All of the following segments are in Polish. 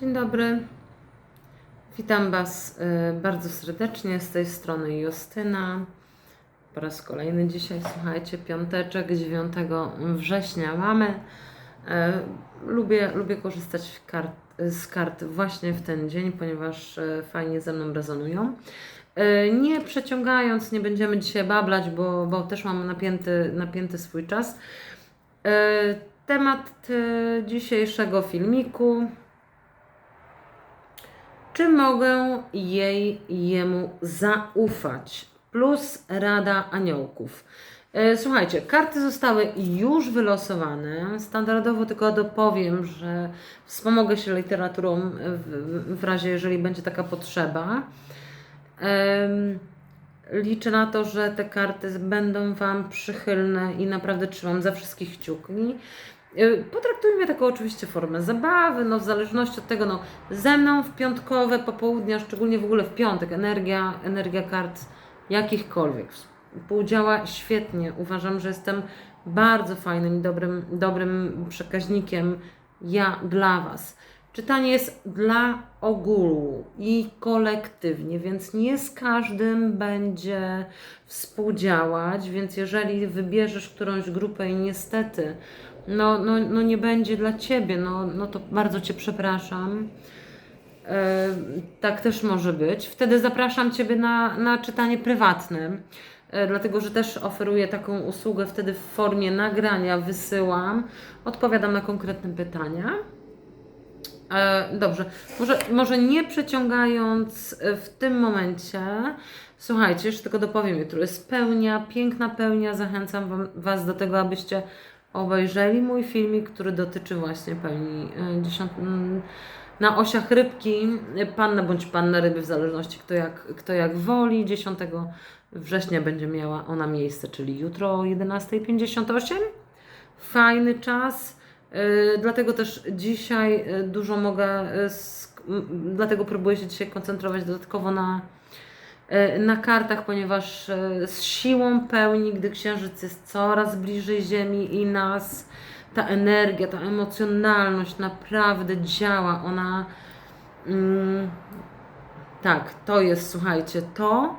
Dzień dobry. Witam Was y, bardzo serdecznie z tej strony Justyna. Po raz kolejny dzisiaj, słuchajcie, piąteczek 9 września mamy. E, Lubię, lubię korzystać kart, z kart właśnie w ten dzień, ponieważ e, fajnie ze mną rezonują. Nie przeciągając, nie będziemy dzisiaj bablać, bo, bo też mam napięty, napięty swój czas. Temat dzisiejszego filmiku czy mogę jej jemu zaufać? Plus rada aniołków. E, Słuchajcie, karty zostały już wylosowane. Standardowo tylko dopowiem, że wspomogę się literaturą w, w razie, jeżeli będzie taka potrzeba. Liczę na to, że te karty będą Wam przychylne i naprawdę trzymam za wszystkich kciuki. Y, Potraktujmy taką oczywiście formę zabawy, no w zależności od tego, no ze mną w piątkowe popołudnia, szczególnie w ogóle w piątek, energia, energia kart jakichkolwiek współdziała świetnie. Uważam, że jestem bardzo fajnym i dobrym, dobrym przekaźnikiem ja dla Was. Czytanie jest dla ogółu i kolektywnie, więc nie z każdym będzie współdziałać, więc jeżeli wybierzesz którąś grupę i niestety no, no, no nie będzie dla Ciebie, no, no to bardzo Cię przepraszam. E, tak też może być. Wtedy zapraszam Ciebie na, na czytanie prywatne, e, dlatego że też oferuję taką usługę, wtedy w formie nagrania wysyłam, odpowiadam na konkretne pytania. E, dobrze, może, może nie przeciągając e, w tym momencie, słuchajcie, jeszcze tylko dopowiem, jutro jest pełnia, piękna pełnia, zachęcam wam, Was do tego, abyście obejrzeli mój filmik, który dotyczy właśnie pełni e, dziesiąt, na osiach rybki, panna bądź panna ryby, w zależności kto jak, kto jak woli. 10 września będzie miała ona miejsce, czyli jutro o 11.58. Fajny czas, e, dlatego też dzisiaj e, dużo mogę, dlatego próbuję się dzisiaj koncentrować dodatkowo na, na kartach, ponieważ e, z siłą pełni, gdy księżyc jest coraz bliżej Ziemi i nas, ta energia, ta emocjonalność naprawdę działa. Ona. Mm, tak, to jest, słuchajcie, to.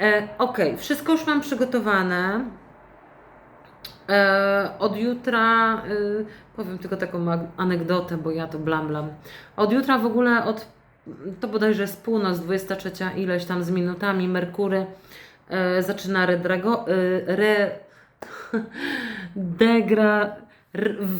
E, ok, wszystko już mam przygotowane. E, od jutra, y, powiem tylko taką anegdotę, bo ja to blam blam. Od jutra w ogóle, od, to bodajże jest północ, 23 ileś tam z minutami, Merkury e, zaczyna redrago, y, re, degra,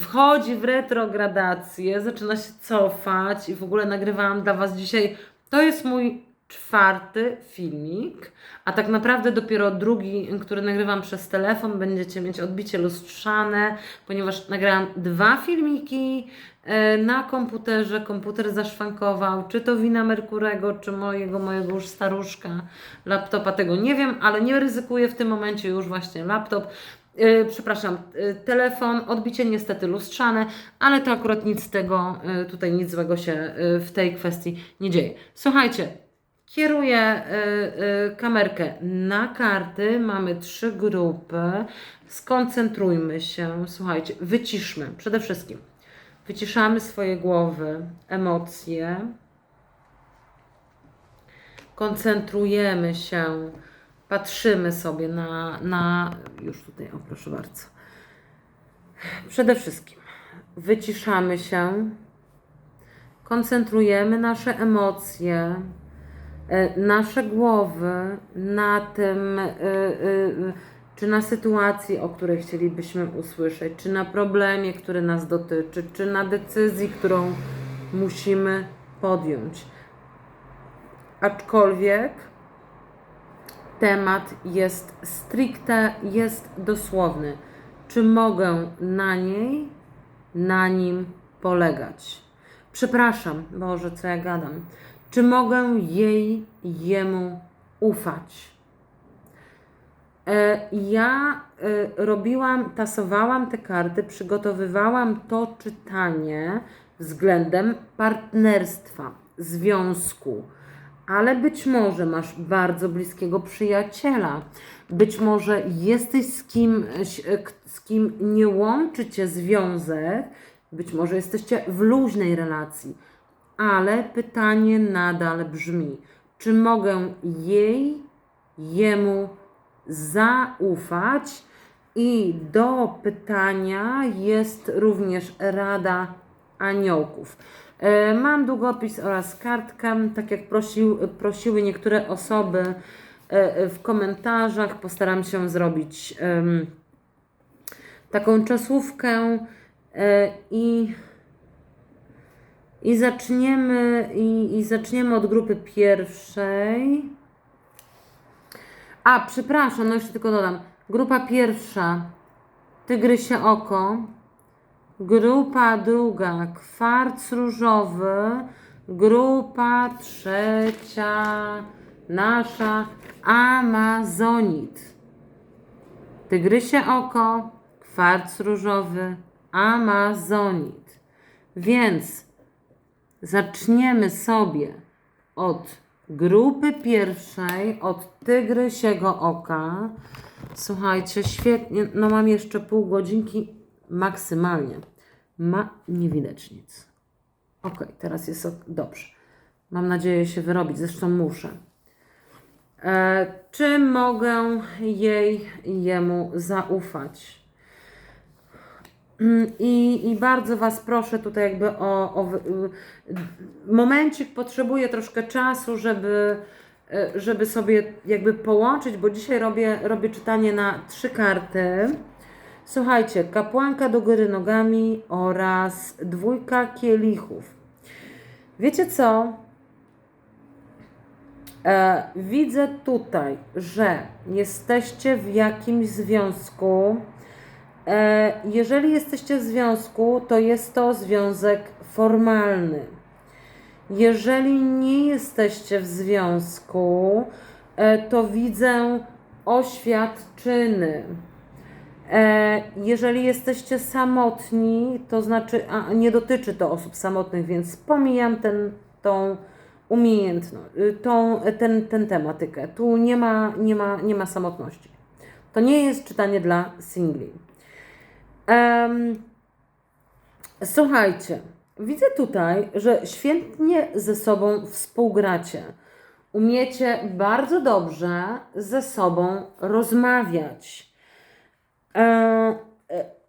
wchodzi w retrogradację, zaczyna się cofać i w ogóle nagrywałam dla Was dzisiaj, to jest mój czwarty filmik, a tak naprawdę dopiero drugi, który nagrywam przez telefon, będziecie mieć odbicie lustrzane, ponieważ nagrałam dwa filmiki e, na komputerze, komputer zaszwankował, czy to wina Merkurego, czy mojego, mojego już staruszka laptopa, tego nie wiem, ale nie ryzykuję w tym momencie już właśnie laptop. E, przepraszam, e, telefon, odbicie niestety lustrzane, ale to akurat nic z tego, tutaj nic złego się w tej kwestii nie dzieje. Słuchajcie, Kieruję y, y, kamerkę na karty. Mamy trzy grupy. Skoncentrujmy się. Słuchajcie, wyciszmy przede wszystkim. Wyciszamy swoje głowy, emocje. Koncentrujemy się. Patrzymy sobie na, na. Już tutaj, o proszę bardzo. Przede wszystkim wyciszamy się. Koncentrujemy nasze emocje nasze głowy na tym, y, y, czy na sytuacji, o której chcielibyśmy usłyszeć, czy na problemie, który nas dotyczy, czy na decyzji, którą musimy podjąć. Aczkolwiek temat jest stricte, jest dosłowny. Czy mogę na niej, na nim polegać? Przepraszam, Boże, co ja gadam. Czy mogę jej, jemu ufać? E, Ja e, robiłam, tasowałam te karty, przygotowywałam to czytanie względem partnerstwa, związku, ale być może masz bardzo bliskiego przyjaciela, być może jesteś z kim, z kim nie łączy cię związek, być może jesteście w luźnej relacji ale pytanie nadal brzmi: czy mogę jej, jemu zaufać? I do pytania jest również Rada Aniołków. E, Mam długopis oraz kartkę, tak jak prosił, prosiły niektóre osoby e, w komentarzach. Postaram się zrobić taką czasówkę e, i, i zaczniemy i, i zaczniemy od grupy pierwszej. A, przepraszam, no jeszcze tylko dodam. Grupa pierwsza, Tygrysie Oko. Grupa druga, Kwarc Różowy. Grupa trzecia, nasza Amazonit. Tygrysie Oko, Kwarc Różowy, Amazonit. Więc zaczniemy sobie od grupy pierwszej, od Tygrysiego Oka. Słuchajcie, świetnie. No mam jeszcze pół godzinki maksymalnie. Ma, nie widać nic. Ok, teraz jest ok, dobrze. Mam nadzieję się wyrobić, zresztą muszę. E, czy mogę jej, jemu zaufać? Mm, I, I bardzo Was proszę tutaj jakby o, o momencik, potrzebuję troszkę czasu, żeby, y, żeby sobie jakby połączyć, bo dzisiaj robię, robię czytanie na trzy karty. Słuchajcie, kapłanka do góry nogami oraz dwójka kielichów. Wiecie co? E, widzę tutaj, że jesteście w jakimś związku. E, jeżeli jesteście w związku, to jest to związek formalny. Jeżeli nie jesteście w związku, e, to widzę oświadczyny. E, jeżeli jesteście samotni, to znaczy, a nie dotyczy to osób samotnych, więc pomijam ten, tą umiejętność, y, tą, ten, ten tematykę. Tu nie ma, nie, ma, nie ma samotności. To nie jest czytanie dla singli. Em, słuchajcie, widzę tutaj, że świetnie ze sobą współgracie. Umiecie bardzo dobrze ze sobą rozmawiać. E,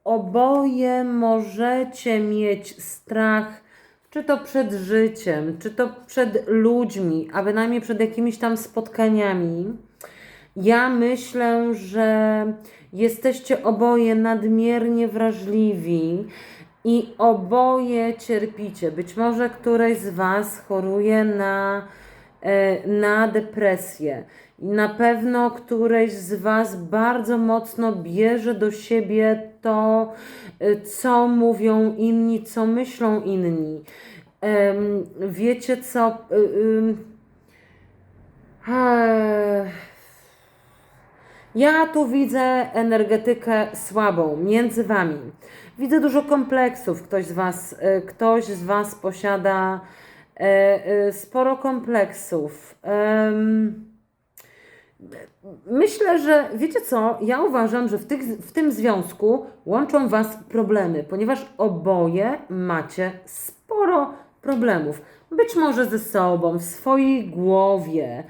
oboje możecie mieć strach, czy to przed życiem, czy to przed ludźmi, a bynajmniej przed jakimiś tam spotkaniami. Ja myślę, że jesteście oboje nadmiernie wrażliwi i oboje cierpicie. Być może któreś z Was choruje na, e, na depresję. Na pewno któreś z Was bardzo mocno bierze do siebie to, e, co mówią inni, co myślą inni. Wiecie co? Ech. Ja tu widzę energetykę słabą między wami. Widzę dużo kompleksów. Ktoś z was, e, ktoś z was posiada e, e, sporo kompleksów. Myślę, że wiecie co? Ja uważam, że w, tych, w tym związku łączą Was problemy, ponieważ oboje macie sporo problemów. Być może ze sobą, w swojej głowie.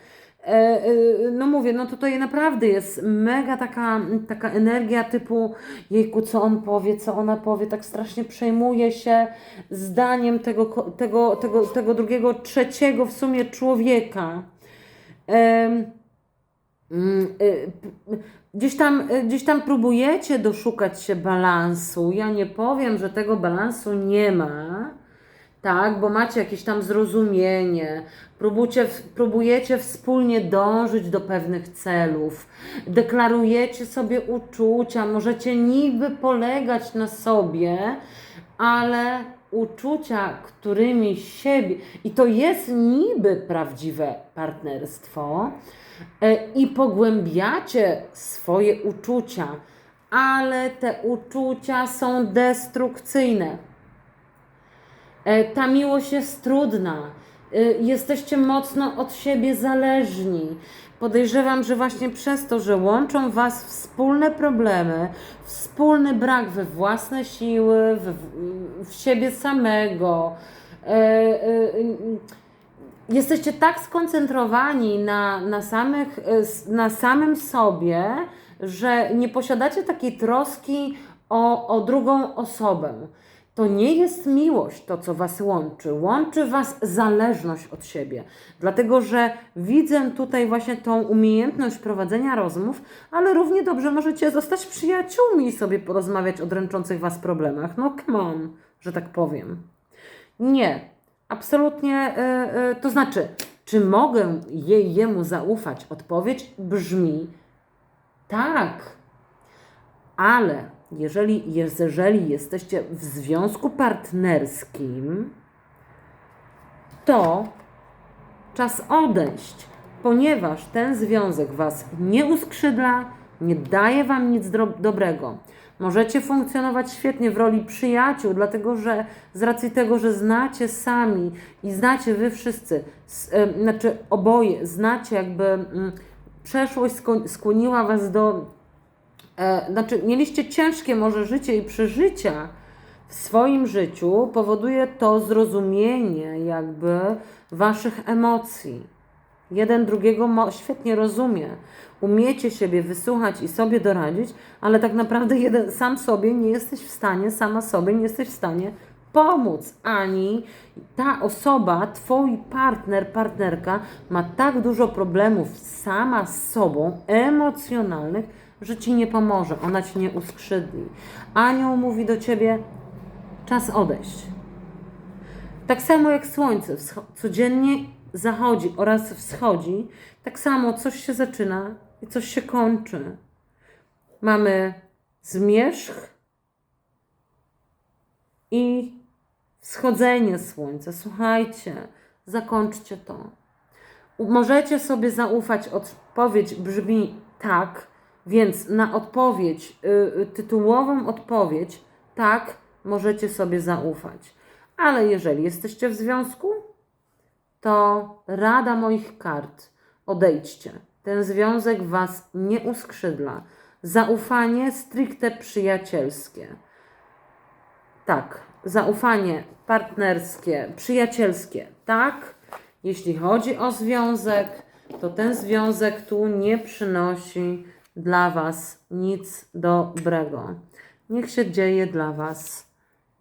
E, e, no mówię, no tutaj naprawdę jest mega taka, taka energia typu jejku, co on powie, co ona powie, tak strasznie przejmuje się zdaniem tego, tego, tego, tego drugiego, trzeciego w sumie człowieka. Mm, y, Gdzieś tam, gdzieś tam próbujecie doszukać się balansu. Ja nie powiem, że tego balansu nie ma, tak, bo macie jakieś tam zrozumienie, próbujecie, próbujecie wspólnie dążyć do pewnych celów, deklarujecie sobie uczucia, możecie niby polegać na sobie, ale uczucia, którymi siebie, i to jest niby prawdziwe partnerstwo, e, i pogłębiacie swoje uczucia, ale te uczucia są destrukcyjne. E, Ta miłość jest trudna. E, Jesteście mocno od siebie zależni. Podejrzewam, że właśnie przez to, że łączą Was wspólne problemy, wspólny brak we własne siły, w, w siebie samego, e, jesteście tak skoncentrowani na, na, samych, na samym sobie, że nie posiadacie takiej troski o, o drugą osobę. To nie jest miłość, to co Was łączy. Łączy Was zależność od siebie. Dlatego, że widzę tutaj właśnie tą umiejętność prowadzenia rozmów, ale równie dobrze możecie zostać przyjaciółmi i sobie porozmawiać o dręczących Was problemach. No come on, że tak powiem. Nie, absolutnie. y, y, to znaczy, czy mogę jej, jemu zaufać? Odpowiedź brzmi tak. Ale jeżeli, jeżeli jesteście w związku partnerskim, to czas odejść, ponieważ ten związek Was nie uskrzydla, nie daje Wam nic dro- dobrego. Możecie funkcjonować świetnie w roli przyjaciół, dlatego że z racji tego, że znacie sami i znacie Wy wszyscy, s- e, znaczy oboje, znacie jakby mm, przeszłość skłoniła Was do e, znaczy mieliście ciężkie może życie i przeżycia w swoim życiu, powoduje to zrozumienie jakby waszych emocji. Jeden drugiego świetnie rozumie. Umiecie siebie wysłuchać i sobie doradzić, ale tak naprawdę jeden, sam sobie nie jesteś w stanie, sama sobie nie jesteś w stanie pomóc, ani ta osoba, twój partner, partnerka ma tak dużo problemów sama z sobą, emocjonalnych, że ci nie pomoże, ona ci nie uskrzydli. Anioł mówi do ciebie: czas odejść. Tak samo jak słońce codziennie zachodzi oraz wschodzi, tak samo coś się zaczyna i coś się kończy. Mamy zmierzch i wschodzenie słońca. Słuchajcie, zakończcie to. Możecie sobie zaufać, odpowiedź brzmi tak, więc na odpowiedź, y, y, tytułową odpowiedź, tak, możecie sobie zaufać. Ale jeżeli jesteście w związku, to rada moich kart, odejdźcie. Ten związek was nie uskrzydla. Zaufanie stricte przyjacielskie. Tak, zaufanie partnerskie, przyjacielskie, tak. Jeśli chodzi o związek, to ten związek tu nie przynosi dla Was nic dobrego. Niech się dzieje dla Was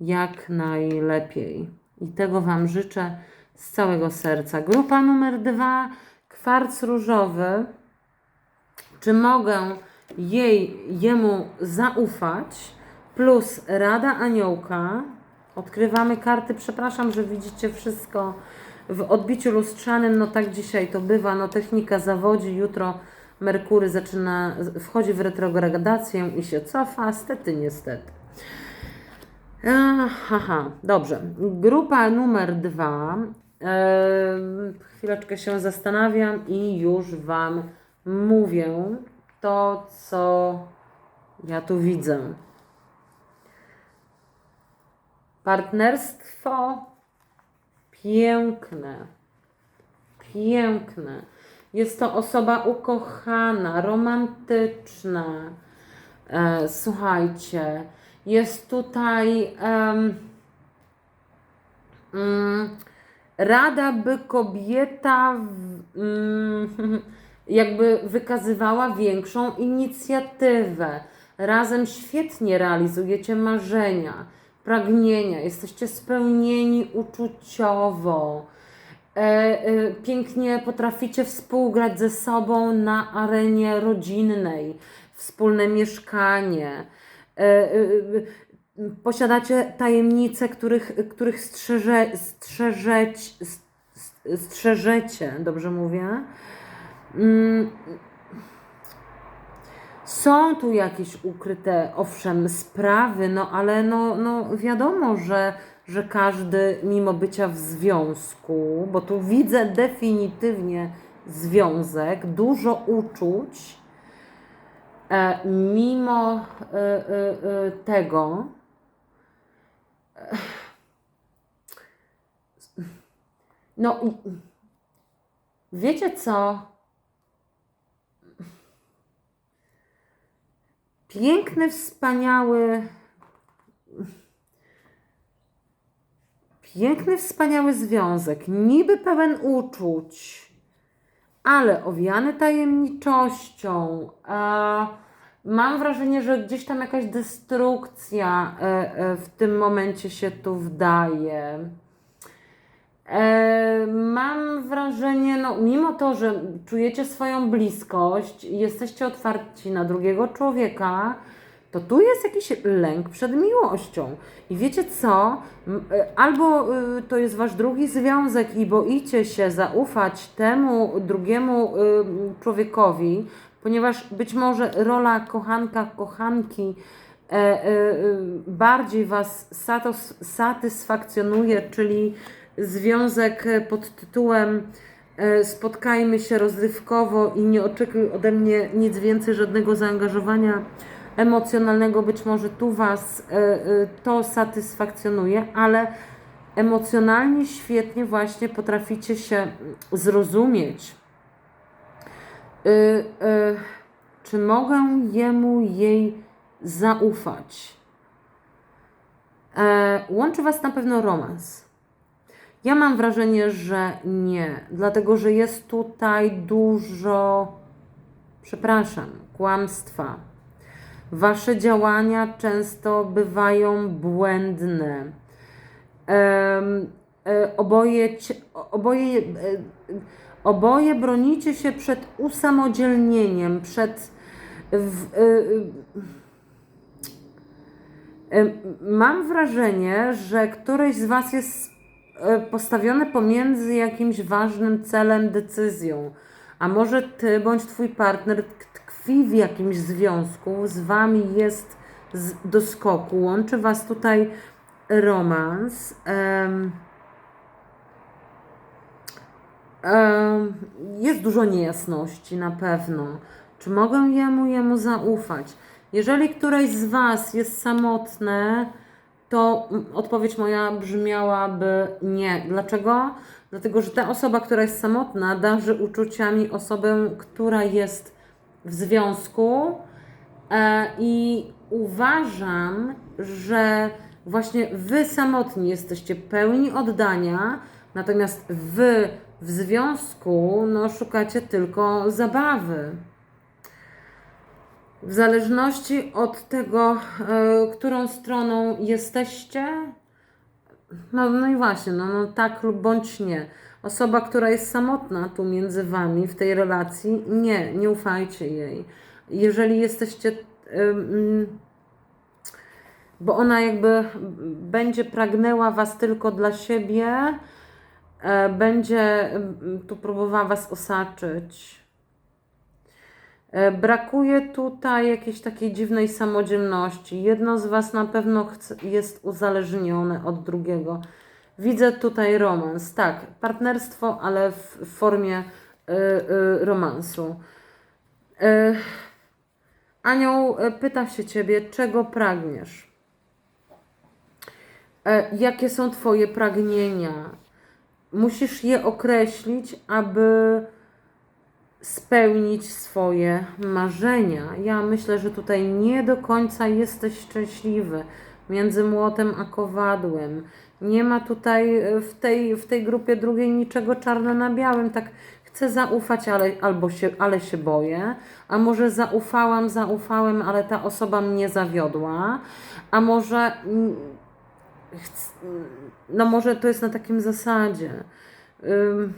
jak najlepiej. I tego Wam życzę z całego serca. Grupa numer dwa, kwarc różowy. Czy mogę jej, jemu zaufać? Plus Rada Aniołka. Odkrywamy karty. Przepraszam, że widzicie wszystko w odbiciu lustrzanym. No tak dzisiaj to bywa. No technika zawodzi. Jutro Merkury zaczyna, wchodzi w retrogradację i się cofa. Stety, niestety. Aha, dobrze. Grupa numer dwa. Em, chwileczkę się zastanawiam i już Wam mówię to, co ja tu widzę. Partnerstwo piękne. Piękne. Jest to osoba ukochana, romantyczna. E, słuchajcie, jest tutaj em, mm, rada, by kobieta w, mm, jakby wykazywała większą inicjatywę. Razem świetnie realizujecie marzenia, pragnienia, jesteście spełnieni uczuciowo. E, e, pięknie potraficie współgrać ze sobą na arenie rodzinnej, wspólne mieszkanie. E, posiadacie tajemnice, których, których strzeże, strzeżeć, strzeżecie, dobrze mówię? Mm, są tu jakieś ukryte, owszem, sprawy, no ale no, no wiadomo, że, że każdy, mimo bycia w związku, bo tu widzę definitywnie związek, dużo uczuć, e, mimo e, e, tego, no wiecie co? Piękny, wspaniały, piękny, wspaniały związek, niby pełen uczuć, ale owiany tajemniczością. Mam wrażenie, że gdzieś tam jakaś destrukcja e, e, w tym momencie się tu wdaje. E, mam wrażenie, no mimo to, że czujecie swoją bliskość, jesteście otwarci na drugiego człowieka, to tu jest jakiś lęk przed miłością. I wiecie co? E, Albo y, to jest wasz drugi związek i boicie się zaufać temu drugiemu y, człowiekowi, ponieważ być może rola kochanka, kochanki e, e, bardziej was satysfakcjonuje, czyli związek pod tytułem spotkajmy się rozrywkowo i nie oczekuj ode mnie nic więcej, żadnego zaangażowania emocjonalnego. Być może tu Was e, e, to satysfakcjonuje, ale emocjonalnie świetnie właśnie potraficie się zrozumieć. Y, czy mogę jemu jej zaufać? E, łączy Was na pewno romans. Ja mam wrażenie, że nie, dlatego że jest tutaj dużo, przepraszam, kłamstwa. Wasze działania często bywają błędne. E, oboje, oboje, e, oboje bronicie się przed usamodzielnieniem, przed. W, e, mam wrażenie, że któreś z Was jest postawione pomiędzy jakimś ważnym celem, decyzją. A może Ty bądź Twój partner tkwi w jakimś związku, z Wami jest z, do skoku, łączy Was tutaj romans. Em, em, jest dużo niejasności na pewno. Czy mogę jemu, jemu zaufać? Jeżeli któreś z Was jest samotne, to odpowiedź moja brzmiałaby nie. Dlaczego? Dlatego, że ta osoba, która jest samotna, darzy uczuciami osobę, która jest w związku e, i uważam, że właśnie Wy samotni jesteście pełni oddania, natomiast Wy w związku no, szukacie tylko zabawy. W zależności od tego, e, którą stroną jesteście, no, no i właśnie, no, no tak lub bądź nie. Osoba, która jest samotna tu między wami w tej relacji, nie, nie ufajcie jej. Jeżeli jesteście, bo ona jakby będzie pragnęła was tylko dla siebie, e, będzie tu próbowała was osaczyć. E, Brakuje tutaj jakiejś takiej dziwnej samodzielności. Jedno z Was na pewno chce, jest uzależnione od drugiego. Widzę tutaj romans, tak, partnerstwo, ale w formie y, y, romansu. Y, Anioł pyta się Ciebie, czego pragniesz? Jakie są Twoje pragnienia? Musisz je określić, aby spełnić swoje marzenia. Ja myślę, że tutaj nie do końca jesteś szczęśliwy między młotem a kowadłem. Nie ma tutaj e, w tej, w tej grupie drugiej niczego czarno na białym. Tak chcę zaufać, ale, albo się, ale się boję. A może zaufałam, zaufałem, ale ta osoba mnie zawiodła. A może mm, chc- no może to jest na takim zasadzie. Ym,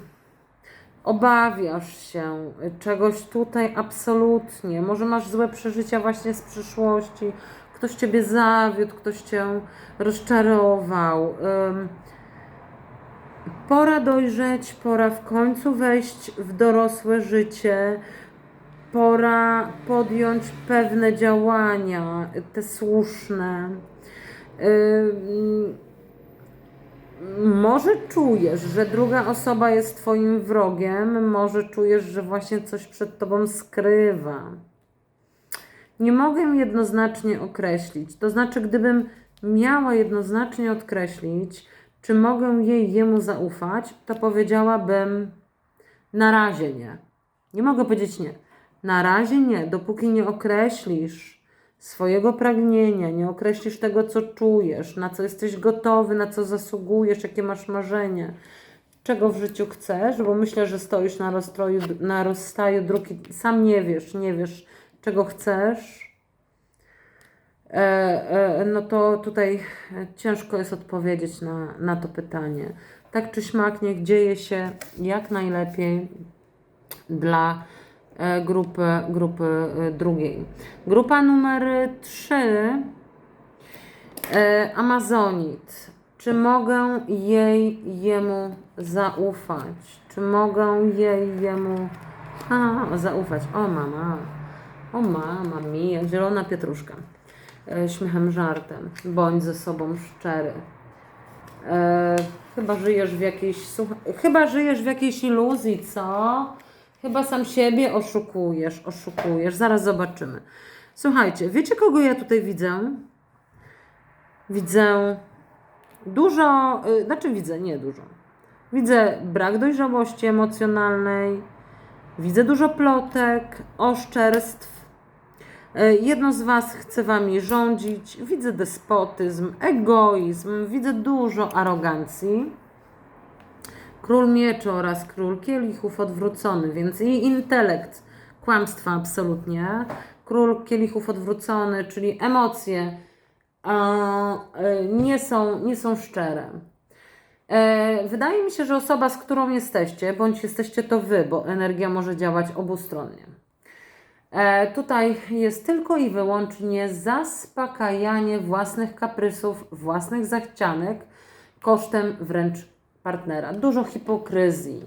obawiasz się czegoś tutaj absolutnie. Może masz złe przeżycia właśnie z przyszłości. Ktoś ciebie zawiódł, ktoś cię rozczarował. Pora dojrzeć, pora w końcu wejść w dorosłe życie. Pora podjąć pewne działania, te słuszne. Może czujesz, że druga osoba jest Twoim wrogiem, może czujesz, że właśnie coś przed Tobą skrywa. Nie mogę jednoznacznie określić. To znaczy, gdybym miała jednoznacznie określić, czy mogę jej jemu zaufać, to powiedziałabym na razie nie. Nie mogę powiedzieć nie. Na razie nie, dopóki nie określisz swojego pragnienia, nie określisz tego, co czujesz, na co jesteś gotowy, na co zasługujesz, jakie masz marzenia, czego w życiu chcesz, bo myślę, że stoisz na, rozstroju, na rozstaju dróg i sam nie wiesz, nie wiesz, czego chcesz, e, e, no to tutaj ciężko jest odpowiedzieć na, na to pytanie. Tak czy śmak, niech dzieje się jak najlepiej dla grupy, grupy e, drugiej. Grupa numer 3 e, Amazonit. Czy mogę jej, jemu zaufać? Czy mogę jej, jemu a, zaufać? O mama, o mama mia, zielona pietruszka. E, śmiechem, żartem. Bądź ze sobą szczery. E, chyba żyjesz w jakiejś, chyba żyjesz w jakiejś iluzji, co? Chyba sam siebie oszukujesz, oszukujesz. Zaraz zobaczymy. Słuchajcie, wiecie kogo ja tutaj widzę? Widzę dużo, y, znaczy widzę, nie dużo. Widzę brak dojrzałości emocjonalnej, widzę dużo plotek, oszczerstw. Y, Jedno z Was chce Wami rządzić, widzę despotyzm, egoizm, widzę dużo arogancji. Król mieczy oraz król kielichów odwrócony, więc i intelekt, kłamstwa absolutnie. Król kielichów odwrócony, czyli emocje e, nie, są, nie są szczere. E, wydaje mi się, że osoba, z którą jesteście, bądź jesteście to wy, bo energia może działać obustronnie. E, tutaj jest tylko i wyłącznie zaspokajanie własnych kaprysów, własnych zachcianek kosztem wręcz partnera. Dużo hipokryzji,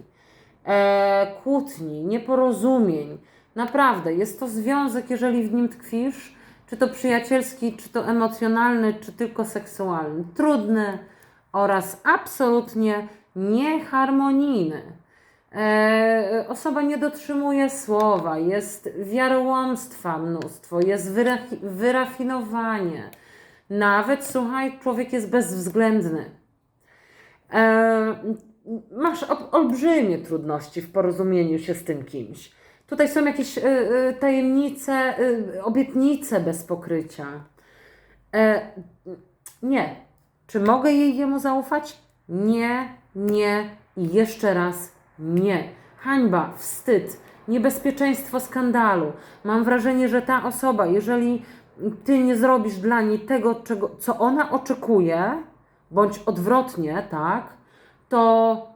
e, kłótni, nieporozumień. Naprawdę, jest to związek, jeżeli w nim tkwisz, czy to przyjacielski, czy to emocjonalny, czy tylko seksualny. Trudny oraz absolutnie nieharmonijny. E, osoba nie dotrzymuje słowa, jest wiarołomstwa mnóstwo, jest wyrafi- wyrafinowanie. Nawet, słuchaj, człowiek jest bezwzględny. E, masz ol- olbrzymie trudności w porozumieniu się z tym kimś. Tutaj są jakieś e, e, tajemnice, obietnice bez pokrycia. Nie. Czy mogę jej jemu zaufać? Nie, nie i jeszcze raz nie. Hańba, wstyd, niebezpieczeństwo skandalu. Mam wrażenie, że ta osoba, jeżeli ty nie zrobisz dla niej tego, czego, co ona oczekuje, bądź odwrotnie, tak, to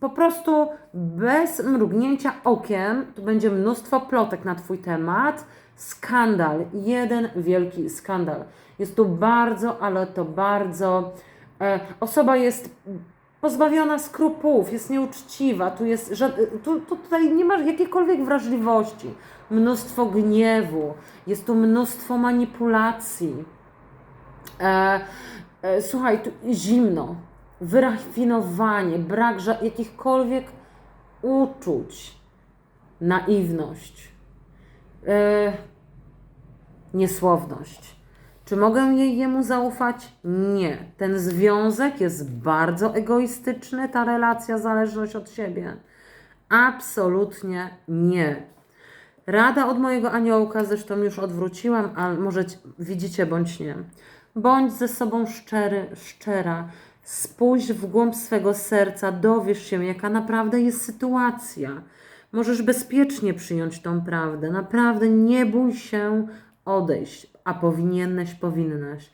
po prostu bez mrugnięcia okiem, tu będzie mnóstwo plotek na Twój temat, skandal, jeden wielki skandal. Jest tu bardzo, ale to bardzo, e, osoba jest pozbawiona skrupułów, jest nieuczciwa, tu jest, ża- tu, tu, tutaj nie ma jakiejkolwiek wrażliwości, mnóstwo gniewu, jest tu mnóstwo manipulacji. E, słuchaj, tu zimno, wyrafinowanie, brak jakichkolwiek uczuć, naiwność, e, niesłowność. Czy mogę jej jemu zaufać? Nie. Ten związek jest bardzo egoistyczny, ta relacja, zależność od siebie. Absolutnie nie. Rada od mojego aniołka, zresztą już odwróciłam, ale może ci- widzicie bądź nie. Bądź ze sobą szczery, szczera. Spójrz w głąb swego serca, dowiesz się, jaka naprawdę jest sytuacja. Możesz bezpiecznie przyjąć tą prawdę. Naprawdę nie bój się odejść, a powinieneś, powinnaś.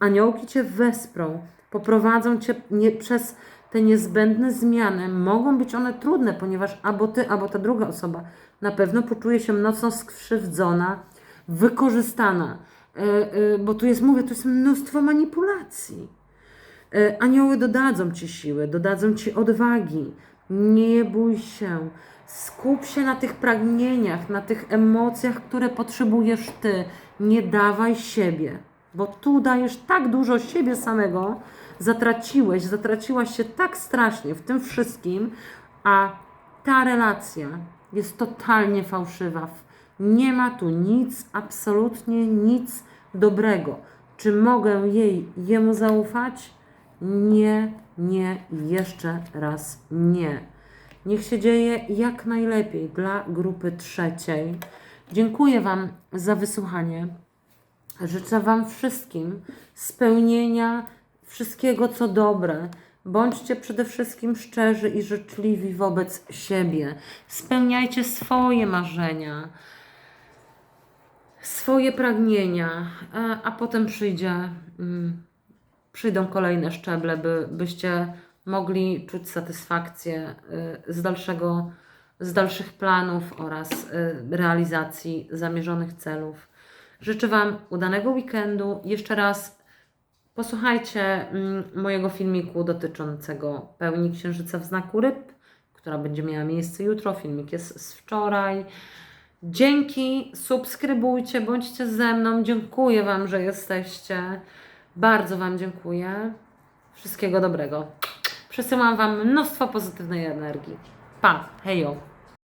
Aniołki cię wesprą, poprowadzą cię nie, przez te niezbędne zmiany. Mogą być one trudne, ponieważ albo ty, albo ta druga osoba na pewno poczuje się mocno skrzywdzona, wykorzystana. E, e, bo tu jest, mówię, tu jest mnóstwo manipulacji. E, Anioły dodadzą ci siły, dodadzą ci odwagi. Nie bój się. Skup się na tych pragnieniach, na tych emocjach, które potrzebujesz ty. Nie dawaj siebie, bo tu dajesz tak dużo siebie samego, zatraciłeś, zatraciłaś się tak strasznie w tym wszystkim, a ta relacja jest totalnie fałszywa. Nie ma tu nic, absolutnie nic dobrego. Czy mogę jej, jemu zaufać? Nie, nie jeszcze raz nie. Niech się dzieje jak najlepiej dla grupy trzeciej. Dziękuję Wam za wysłuchanie. Życzę Wam wszystkim spełnienia wszystkiego, co dobre. Bądźcie przede wszystkim szczerzy i życzliwi wobec siebie. Spełniajcie swoje marzenia, swoje pragnienia, a, potem przyjdzie, mm, przyjdą kolejne szczeble, by, byście mogli czuć satysfakcję y, z, dalszego, z dalszych planów oraz y, realizacji zamierzonych celów. Życzę Wam udanego weekendu. Jeszcze raz posłuchajcie mm, mojego filmiku dotyczącego pełni księżyca w znaku ryb, która będzie miała miejsce jutro. Filmik jest z wczoraj. Dzięki, subskrybujcie, bądźcie ze mną. Dziękuję Wam, że jesteście. Bardzo Wam dziękuję. Wszystkiego dobrego. Przesyłam Wam mnóstwo pozytywnej energii. Pa, hejo.